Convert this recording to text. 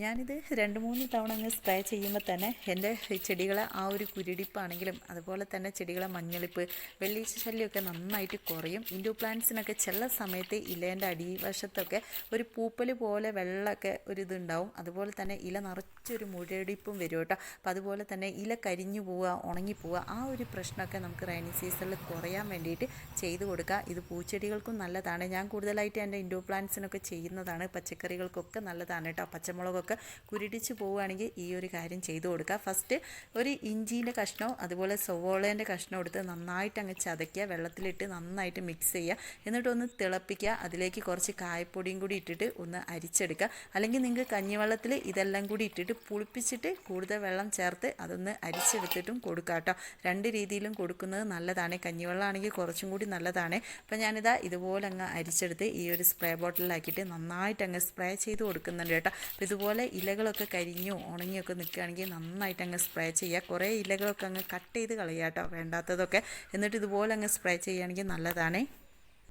ഞാനിത് രണ്ട് മൂന്ന് തവണ അങ്ങ് സ്പ്രേ ചെയ്യുമ്പോൾ തന്നെ എന്റെ ചെടികളെ ആ ഒരു കുരുടിപ്പാണെങ്കിലും അതുപോലെ തന്നെ ചെടികളെ മഞ്ഞളിപ്പ് വെള്ളീച്ച ശല്യമൊക്കെ നന്നായിട്ട് കുറയും. ഇൻഡോ പ്ലാന്റ്സിനൊക്കെ ചില സമയത്ത് ഇലേന്റെ അടിവശത്തൊക്കെ ഒരു പൂപ്പൽ പോലെ വെള്ളമൊക്കെ ഒരു ഇതുണ്ടാവും. അതുപോലെ തന്നെ ഇല നിറച്ചൊരു മുരടിപ്പും വരും കേട്ടോ. അപ്പോൾ അതുപോലെ തന്നെ ഇല കരിഞ്ഞു പോവുക ഉണങ്ങി പോവുക ആ ഒരു പ്രശ്നമൊക്കെ നമുക്ക് റൈനി സീസണിൽ കുറയാൻ വേണ്ടിയിട്ട് ചെയ്തു കൊടുക്കുക ഇത് പൂച്ചെടികൾക്കും നല്ലതാണ്. ഞാൻ കൂടുതലായിട്ട് എന്റെ ഇൻഡോ പ്ലാന്റ്സിനൊക്കെ ചെയ്യുന്നതാണ്. പച്ചക്കറികൾക്കൊക്കെ നല്ലതാണ് കേട്ടോ. പച്ചമുളകൊക്കെ കുരുടിച്ച് പോവുകയാണെങ്കിൽ ഈ ഒരു കാര്യം ചെയ്തു കൊടുക്കുക. ഫസ്റ്റ് ഒരു ഇഞ്ചീന്റെ കഷ്ണവും അതുപോലെ സവോളേന്റെ കഷ്ണം എടുത്ത് നന്നായിട്ട് അങ്ങ് ചതയ്ക്കുക. വെള്ളത്തിലിട്ട് നന്നായിട്ട് മിക്സ് ചെയ്യുക. എന്നിട്ട് ഒന്ന് തിളപ്പിക്കുക. അതിലേക്ക് കുറച്ച് കായപ്പൊടിയും കൂടി ഇട്ടിട്ട് ഒന്ന് അരിച്ചെടുക്കുക. അല്ലെങ്കിൽ നിങ്ങൾക്ക് കഞ്ഞിവെള്ളത്തിൽ ഇതെല്ലാം കൂടി ഇട്ടിട്ട് പുളിപ്പിച്ചിട്ട് കൂടുതൽ വെള്ളം ചേർത്ത് അതൊന്ന് അരിച്ചെടുത്തിട്ടും കൊടുക്കുക കേട്ടോ. രണ്ട് രീതിയിലും കൊടുക്കുന്നത് നല്ലതാണ്. കഞ്ഞിവെള്ളമാണെങ്കിൽ കുറച്ചും കൂടി നല്ലതാണ്. അപ്പം ഞാനിതാ ഇതുപോലെ അങ്ങ് അരിച്ചെടുത്ത് ഈ ഒരു സ്പ്രേ ബോട്ടിലാക്കിയിട്ട് നന്നായിട്ട് അങ്ങ് സ്പ്രേ ചെയ്ത് കൊടുക്കുന്നുണ്ട് കേട്ടോ. അപ്പോൾ ഇതുപോലെ ഇലകളൊക്കെ കരിഞ്ഞു ഉണങ്ങിയൊക്കെ നിൽക്കുകയാണെങ്കിൽ നന്നായിട്ട് അങ്ങ് സ്പ്രേ ചെയ്യുക. കുറേ ഇലകളൊക്കെ അങ്ങ് കട്ട് ചെയ്ത് കളയാട്ടോ വേണ്ടാത്തതൊക്കെ. എന്നിട്ട് ഇതുപോലെ അങ്ങ് സ്പ്രേ ചെയ്യുകയാണെങ്കിൽ നല്ലതാണേ.